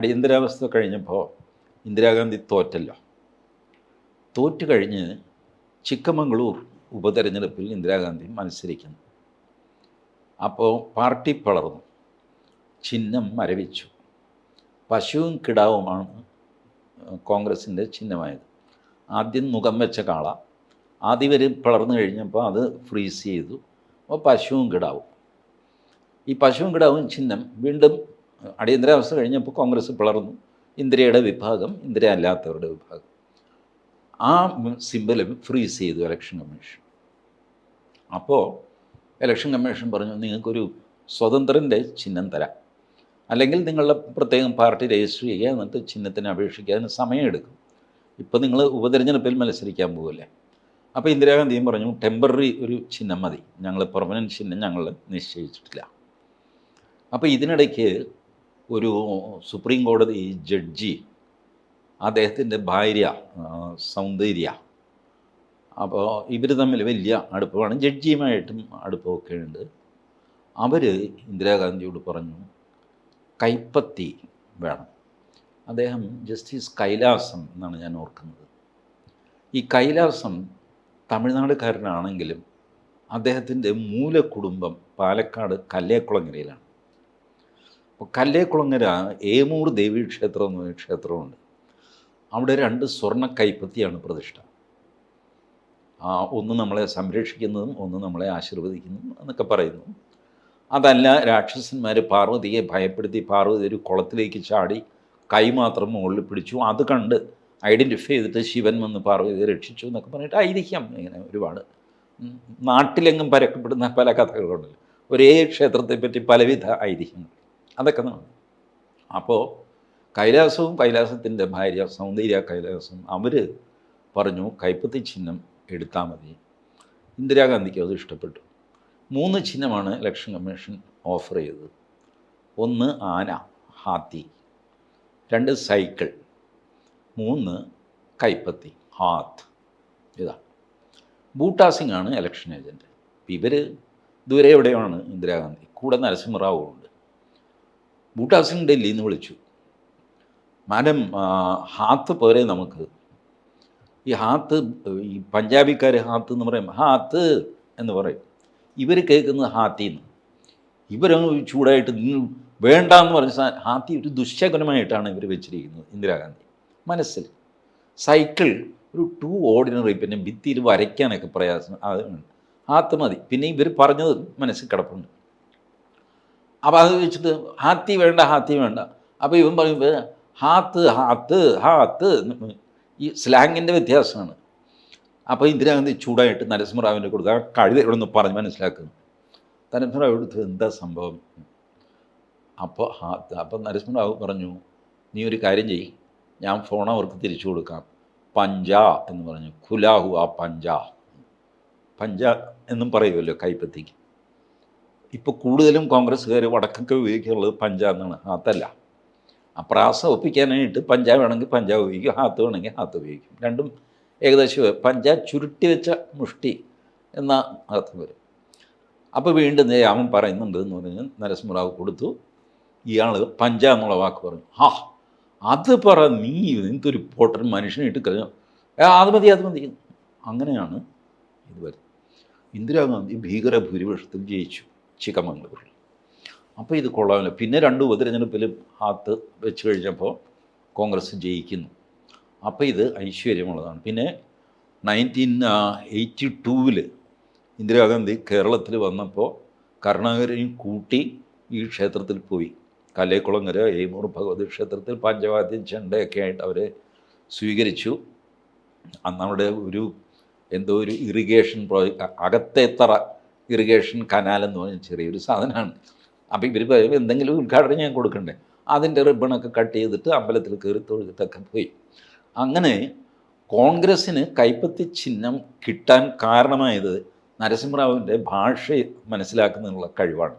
അടിയന്തരാവസ്ഥ കഴിഞ്ഞപ്പോൾ ഇന്ദിരാഗാന്ധി തോറ്റല്ലോ. തോറ്റു കഴിഞ്ഞ് ചിക്കമംഗളൂർ ഉപതെരഞ്ഞെടുപ്പിൽ ഇന്ദിരാഗാന്ധി മത്സരിക്കുന്നു. അപ്പോൾ പാർട്ടി പളർന്നു. ചിഹ്നം മരവിച്ചു. പശുവും കിടാവുമാണ് കോൺഗ്രസിന്റെ ചിഹ്നമായത്. ആദ്യം മുഖം വെച്ച കാള ആദ്യം വരെ പിളർന്നു കഴിഞ്ഞപ്പോൾ അത് ഫ്രീസ് ചെയ്തു. അപ്പോൾ പശുവും കിടാവും. ഈ പശുവും കിടാവും ചിഹ്നം വീണ്ടും അടിയന്തരാവസ്ഥ കഴിഞ്ഞപ്പോൾ കോൺഗ്രസ് പിളർന്നു. ഇന്ദിരയുടെ വിഭാഗം ഇന്ദിര അല്ലാത്തവരുടെ വിഭാഗം. ആ സിമ്പലും ഫ്രീസ് ചെയ്തു ഇലക്ഷൻ കമ്മീഷൻ. അപ്പോൾ ഇലക്ഷൻ കമ്മീഷൻ പറഞ്ഞു നിങ്ങൾക്കൊരു സ്വതന്ത്രന്റെ ചിഹ്നം തരാം. അല്ലെങ്കിൽ നിങ്ങളുടെ പ്രത്യേകം പാർട്ടി രജിസ്റ്റർ ചെയ്യുക എന്നിട്ട് ചിഹ്നത്തിന് അപേക്ഷിക്കാൻ സമയമെടുക്കും. ഇപ്പോൾ നിങ്ങൾ ഉപതെരഞ്ഞെടുപ്പിൽ മത്സരിക്കാൻ പോകല്ലേ അപ്പോൾ ഇന്ദിരാഗാന്ധിയും പറഞ്ഞു ടെമ്പററി ഒരു ചിഹ്നം മതി. ഞങ്ങൾ പെർമനന്റ് ചിഹ്നം ഞങ്ങൾ നിശ്ചയിച്ചിട്ടില്ല. അപ്പോൾ ഇതിനിടയ്ക്ക് ഒരു സുപ്രീം കോടതി ജഡ്ജി അദ്ദേഹത്തിന്റെ ഭാര്യ സൗന്ദര്യ. അപ്പോൾ ഇവർ തമ്മിൽ വലിയ അടുപ്പമാണ്. ജഡ്ജിയുമായിട്ടും അടുപ്പമൊക്കെ ഉണ്ട്. അവർ ഇന്ദിരാഗാന്ധിയോട് പറഞ്ഞു കൈപ്പത്തി വേണം. അദ്ദേഹം ജസ്റ്റിസ് കൈലാസം എന്നാണ് ഞാൻ ഓർക്കുന്നത്. ഈ കൈലാസം തമിഴ്നാടുകാരനാണെങ്കിലും അദ്ദേഹത്തിന്റെ മൂലകുടുംബം പാലക്കാട് കല്ലേക്കുളങ്ങരയിലാണ്. അപ്പോൾ കല്ലേക്കുളങ്ങര ഏമൂർ ദേവീക്ഷേത്രം എന്ന് പറഞ്ഞ ക്ഷേത്രമുണ്ട്. അവിടെ രണ്ട് സ്വർണ കൈപ്പത്തിയാണ് പ്രതിഷ്ഠ. ഒന്ന് നമ്മളെ സംരക്ഷിക്കുന്നതും ഒന്ന് നമ്മളെ ആശീർവദിക്കുന്നതും എന്നൊക്കെ പറയുന്നു. അതല്ല രാക്ഷസന്മാർ പാർവതിയെ ഭയപ്പെടുത്തി പാർവതി ഒരു കുളത്തിലേക്ക് ചാടി കൈ മാത്രം മുകളിൽ പിടിച്ചു. അത് കണ്ട് ഐഡന്റിഫൈ ചെയ്തിട്ട് ശിവൻ വന്ന് പാർവതിയെ രക്ഷിച്ചു എന്നൊക്കെ പറഞ്ഞിട്ട് ഐതിഹ്യം ഇങ്ങനെ ഒരുപാട്. നാട്ടിലെങ്ങും പരക്കപ്പെടുന്ന പല കഥകളുണ്ടല്ലോ. ഒരേ ക്ഷേത്രത്തെപ്പറ്റി പലവിധ ഐതിഹ്യങ്ങൾ അതൊക്കെ നടന്നു. അപ്പോൾ കൈലാസവും കൈലാസത്തിന്റെ ഭാര്യ സൗന്ദര്യ കൈലാസവും അവർ പറഞ്ഞു കൈപ്പത്തി ചിഹ്നം എടുത്താൽ മതി. ഇന്ദിരാഗാന്ധിക്ക് അത് ഇഷ്ടപ്പെട്ടു. മൂന്ന് ചിഹ്നമാണ് ഇലക്ഷൻ കമ്മീഷൻ ഓഫർ ചെയ്തത്. ഒന്ന് ആന ഹാത്തി. രണ്ട് സൈക്കിൾ. മൂന്ന് കൈപ്പത്തി ഹാത്ത്. ഇതാ. ബൂട്ടാ സിംഗ് ആണ് ഇലക്ഷൻ ഏജന്റ് ഇവർ ദൂരെ എവിടെയാണ് ഇന്ദിരാഗാന്ധി? കൂടെ നരസിംഹറാവു ഉണ്ട് ബൂട്ടാ സിംഗ് ഡൽഹിയിൽ നിന്ന് വിളിച്ചു. മാഡം ഹാത്ത് പോരെ നമുക്ക്. ഈ ഹാത്ത് ഈ പഞ്ചാബിക്കാർ ഹാത്ത് എന്ന് പറയും. ഹാത്ത് എന്ന് പറയും. ഇവർ കേൾക്കുന്നത് ഹാത്തിന്ന്. ഇവരങ്ങ് ചൂടായിട്ട് വേണ്ട എന്ന് പറഞ്ഞ ഹാത്തി ഒരു ദുശ്ശകനമായിട്ടാണ് ഇവർ വെച്ചിരിക്കുന്നത് ഇന്ദിരാഗാന്ധി. മനസ്സിൽ. സൈക്കിൾ ഒരു ടു ഓർഡിനറി പിന്നെ ഭിത്തിയിൽ വരയ്ക്കാനൊക്കെ പ്രയാസം അത് ഹാത്ത് മതി. പിന്നെ ഇവർ പറഞ്ഞത് മനസ്സിൽ കിടപ്പുണ്ട്. അപ്പോൾ അത് വെച്ചിട്ട് ഹാത്തി വേണ്ട ഹാത്തി വേണ്ട. അപ്പോൾ ഇവൻ പറയുമ്പോൾ "വേ- ഹാത്ത് ഹാത്ത് ഹാത്ത്. ഈ സ്ലാങ്ങിന്റെ വ്യത്യാസമാണ്. അപ്പോൾ ഇന്ദിരാഗാന്ധി ചൂടായിട്ട് നരസിംഹറാവിന്റെ കൊടുക്കുക ആ കഴുത ഇവിടെ നിന്ന് പറഞ്ഞ് മനസ്സിലാക്കുന്നു. നരസിംഹറാവ് എടുത്ത് എന്താ സംഭവം? അപ്പോൾ ഹാത്ത് അപ്പോൾ നരസിംഹറാവ് പറഞ്ഞു നീ ഒരു കാര്യം ചെയ്യ്. ഞാൻ ഫോൺ അവർക്ക് തിരിച്ചു കൊടുക്കാം. പഞ്ച എന്ന് പറഞ്ഞു. ഖുലാഹു ആ പഞ്ച. പഞ്ച എന്നും പറയുമല്ലോ കൈപ്പത്തിക്ക്. ഇപ്പോൾ കൂടുതലും കോൺഗ്രസ്സുകാർ വടക്കൊക്കെ ഉപയോഗിക്കാറുള്ളത് പഞ്ചാബെന്നാണ് ഹാത്തല്ല. ആ പ്രാസ ഒപ്പിക്കാനായിട്ട് പഞ്ചാബ് വേണമെങ്കിൽ പഞ്ചാബ് ഉപയോഗിക്കും ഹാത്ത് വേണമെങ്കിൽ ഹാത്ത് ഉപയോഗിക്കും. രണ്ടും ഏകദേശം പഞ്ചാബ് ചുരുട്ടി വെച്ച മുഷ്ടി എന്ന അർത്ഥം വരും. അപ്പോൾ വീണ്ടും അവൻ പറയുന്നുണ്ട് എന്ന് പറഞ്ഞ് നരസിംഹറാവ് കൊടുത്തു. ഇയാൾ പഞ്ച എന്നുള്ള വാക്ക് പറഞ്ഞു. ഹാ അത് പറ നീ എന്തൊരു പോട്ടൻ മനുഷ്യനായിട്ട് കഴിഞ്ഞു "ഏ, അത് മതി അത് മതി. അങ്ങനെയാണ് ഇത് വരുന്നത്. ഇന്ദിരാഗാന്ധി ഭീകര ഭൂരിപക്ഷത്തിൽ ജയിച്ചു. ചിക്കമംഗളൂരിൽ അപ്പോൾ ഇത് കൊള്ളാമല്ലോ പിന്നെ രണ്ട് ഉപതിരഞ്ഞെടുപ്പിലും ഹാത്ത് വെച്ച് കഴിഞ്ഞപ്പോൾ കോൺഗ്രസ് ജയിക്കുന്നു. അപ്പോൾ ഇത് ഐശ്വര്യമുള്ളതാണ്. പിന്നെ നയന്റീൻ എയ്റ്റി ടൂവിൽ ഇന്ദിരാഗാന്ധി കേരളത്തിൽ വന്നപ്പോൾ കരുണാകരനെയും കൂട്ടി ഈ ക്ഷേത്രത്തിൽ പോയി. കല്ലേക്കുളങ്ങര ഏമൂർ ഭഗവതി ക്ഷേത്രത്തിൽ പഞ്ചവാദ്യം ചെണ്ടയൊക്കെ ആയിട്ട് അവരെ സ്വീകരിച്ചു. അന്ന് അവിടെ ഒരു എന്തോ ഒരു irrigation project Akathethara irrigation canal എന്ന് പറഞ്ഞ ചെറിയൊരു സാധനമാണ്. അപ്പോൾ ഇവർ എന്തെങ്കിലും ഉദ്ഘാടനം ഞാൻ കൊടുക്കണ്ടേ? അതിന്റെ റിബണൊക്കെ കട്ട് ചെയ്തിട്ട് അമ്പലത്തിൽ കയറി തൊഴുതിട്ടൊക്കെ പോയി. അങ്ങനെ കോൺഗ്രസ്സിന് കൈപ്പത്തി ചിഹ്നം കിട്ടാൻ കാരണമായത് നരസിംഹറാവുവിന്റെ ഭാഷ മനസ്സിലാക്കുന്നതിനുള്ള കഴിവാണ്.